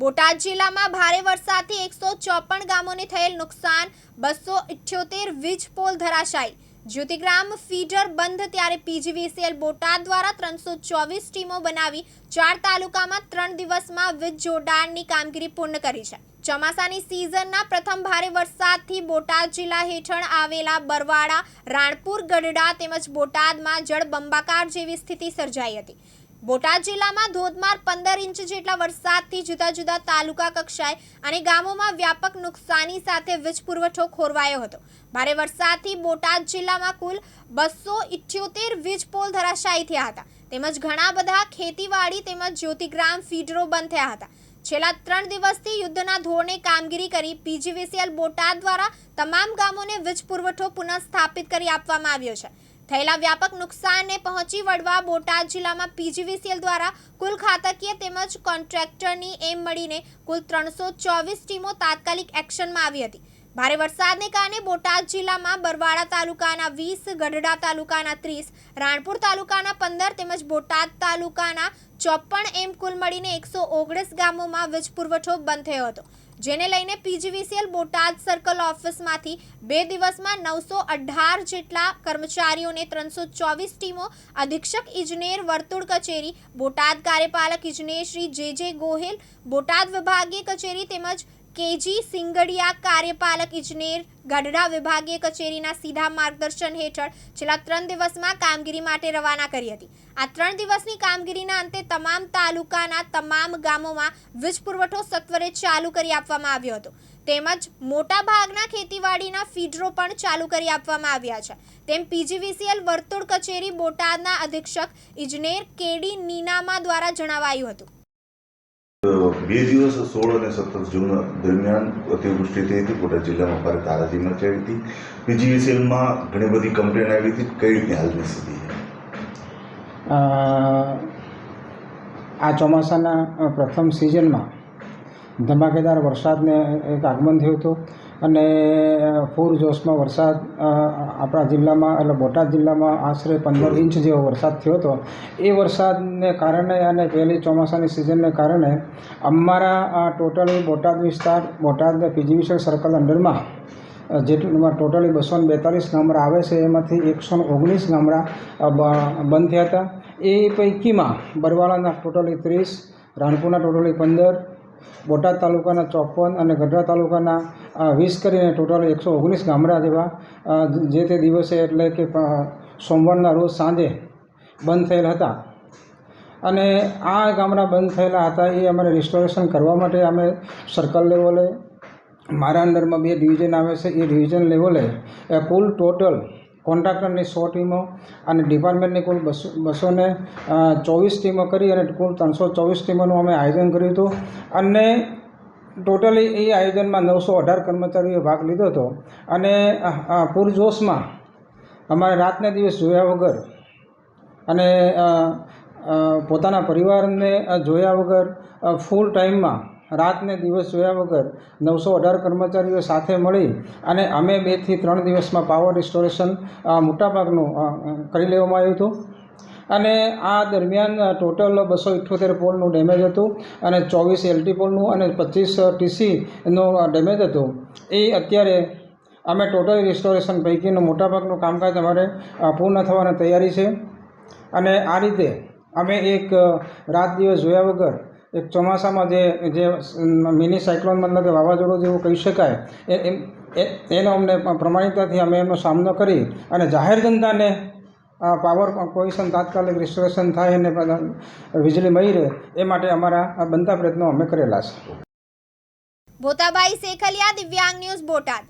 બોટાદ જિલ્લામાં ભારે વરસાદથી એકસો ચોપન ગામોને થયેલ નુકસાન, બસો ઇઠ્યોતેર વીજ પોલ ધરાશાયી. જ્યોતિગ્રામ ફીડર બંધ ત્યારે પીજીવીસીએલ બોટાદ દ્વારા ત્રણસો ચોવીસ ટીમો બનાવી ચાર તાલુકામાં ત્રણ દિવસમાં વીજ જોડાણની કામગીરી પૂર્ણ કરી છે. ચોમાસાની સિઝનના પ્રથમ ભારે વરસાદથી બોટાદ જિલ્લા હેઠળ આવેલા બરવાડા રાણપુર, ગઢડા તેમજ બોટાદમાં જળબંબાકાર જેવી સ્થિતિ સર્જાઈ હતી. બોટાદ જિલ્લામાં ધોધમાર પંદર ઇંચ જેટલા વરસાદથી જુદા જુદા તાલુકા કક્ષાએ અને ગામોમાં વ્યાપક નુકસાની સાથે વીજ પુરવઠો ખોરવાયો હતો. ભારે વરસાદથી બોટાદ જિલ્લામાં કુલ બસો ઇઠ્યોતેર વીજ પોલ ધરાશાયી થયા હતા. તેમજ ઘણા બધા ખેતીવાડી તેમજ જ્યોતિગ્રામ ફીડરો બંધ થયા હતા. છેલ્લા ત્રણ દિવસથી યુદ્ધના ધોરણે કામગીરી કરી પીજીવીસીએલ બોટાદ દ્વારા તમામ ગામોને વીજ પુરવઠો પુનઃસ્થાપિત કરી આપવામાં આવ્યો છે. થયેલા વ્યાપક નુકસાનને પહોંચી વળવા બોટાદ જિલ્લામાં પીજીવીસીએલ દ્વારા કુલ ખાતાકીય તેમજ કોન્ટ્રાક્ટરની એમ મળીને કુલ ત્રણસો ચોવીસ ટીમો તાત્કાલિક એક્શનમાં આવી હતી. ભારે વરસાદને કારણે બોટાદ જિલ્લામાં બરવાડા તાલુકાના વીસ, ગઢડા તાલુકાના ત્રીસ, રાણપુર તાલુકાના પંદર તેમજ બોટાદ તાલુકાના ચોપન એમ કુલ મળીને એકસો ઓગણીસ ગામોમાં વીજ પુરવઠો બંધ થયો હતો. જેને લઈને પીજીવીસીએલ બોટાદ સર્કલ ઓફિસમાંથી બે દિવસમાં નવસો અઢાર જેટલા કર્મચારીઓને ત્રણસો ચોવીસ ટીમો, અધિક્ષક ઇજનેર વર્તુળ કચેરી, બોટાદ કાર્યપાલક ઇજનેર શ્રી જે જે ગોહિલ, બોટાદ વિભાગીય કચેરી તેમજ કેજી સિંગડિયા કાર્યપાલક ઇજનેર ગઢડા વિભાગીય કચેરીના સીધા માર્ગદર્શન હેઠળ છેલ્લા ત્રણ દિવસમાં કામગીરી માટે રવાના કરી હતી. આ ત્રણ દિવસની કામગીરીના અંતે તમામ તાલુકાના તમામ ગામોમાં વીજ પુરવઠો સત્વરે ચાલુ કરી આપવામાં આવ્યો હતો. તેમજ મોટા ભાગના ખેતીવાડીના ફીડરો પણ ચાલુ કરી આપવામાં આવ્યા છે. તેમ પીજીવીસીએલ વર્તુળ કચેરી બોટાદના અધિક્ષક ઇજનેર કેડી નીનામા દ્વારા જણાવાયું હતું. બે દિવસ સોળ અને સત્તર જૂન દરમિયાન અતિવૃષ્ટિ થઈ હતી. બોટાદ જિલ્લામાં ભારે તારાજી મચાવી હતી. પીજીવીસીએલમાં ઘણી બધી કમ્પ્લેન આવી હતી. કઈ રીતની હાલની સ્થિતિ છે? આ ચોમાસાના પ્રથમ સિઝનમાં ધમાકેદાર વરસાદને એક આગમન થયું હતું. અને પૂરજોશમાં વરસાદ આપણા જિલ્લામાં, એટલે બોટાદ જિલ્લામાં આશરે પંદર ઇંચ જેવો વરસાદ થયો હતો. એ વરસાદને કારણે અને પહેલી ચોમાસાની સિઝનને કારણે અમારા આ ટોટલી બોટાદ વિસ્તાર, બોટાદ પીજીવીસી સર્કલ અંડરમાં જેટલું ટોટલી બસો ને બેતાલીસ ગામડા આવે છે, એમાંથી એકસો ઓગણીસ ગામડા બંધ થયા હતા. એ પૈકીમાં બરવાળાના ટોટલી ત્રીસ, રાણપુરના ટોટલી પંદર બોટાદ તાલુકાના ચોપન અને ગઢડા તાલુકાના વીસ કરીને ટોટલ એકસો ઓગણીસ ગામડા જેવા જે તે દિવસે એટલે કે સોમવારના રોજ સાંજે બંધ થયેલા હતા. અને આ ગામડા બંધ થયેલા હતા એ અમારે રિસ્ટોરેશન કરવા માટે અમે સર્કલ લેવલે, મારા અંડરમાં બે ડિવિઝન આવે છે, એ ડિવિઝન લેવલે કુલ ટોટલ કોન્ટ્રાક્ટરની સો ટીમો અને ડિપાર્ટમેન્ટની કુલ બસો બસો ને ચોવીસ ટીમો કરી અને કુલ ત્રણસો ચોવીસ ટીમોનું અમે આયોજન કર્યું હતું. અને ટોટલી એ આયોજનમાં નવસો અઢાર કર્મચારીઓએ ભાગ લીધો હતો. અને પૂરજોશમાં અમારે રાતને દિવસ જોયા વગર અને પોતાના પરિવારને જોયા વગર ફૂલ ટાઈમમાં રાતને દિવસ જોયા વગર નવસો અઢાર કર્મચારીઓ સાથે મળી અને અમે બેથી ત્રણ દિવસમાં પાવર રિસ્ટોરેશન મોટાભાગનું કરી લેવામાં આવ્યું હતું. અને આ દરમિયાન ટોટલ બસો ઇઠ્ઠોતેર પોલનું ડેમેજ હતું અને ચોવીસ એલટી પોલનું અને પચીસ ટીસીનું ડેમેજ હતું. એ અત્યારે અમે ટોટલ રિસ્ટોરેશન પૈકીનું મોટાભાગનું કામકાજ અમારે પૂર્ણ થવાની તૈયારી છે. અને આ રીતે અમે એક રાત દિવસ જોયા વગર એક ચોમાસામાં જે જે મિની સાયક્લોન મતલબ કે વાવાઝોડું જેવું કહી શકાય, એ એનો અમને પ્રમાણિકતાથી અમે એનો સામનો કરી અને જાહેર જનતાને આ પાવર પોઝિશન તાત્કાલિક રિસ્ટોરેશન થાય અને વીજળી મળી રહે, એ માટે અમારા બનતા પ્રયત્નો અમે કરેલા છે. બોતાબાઈ શેખલિયા, દિવ્યાંગ ન્યૂઝ બોટાદ.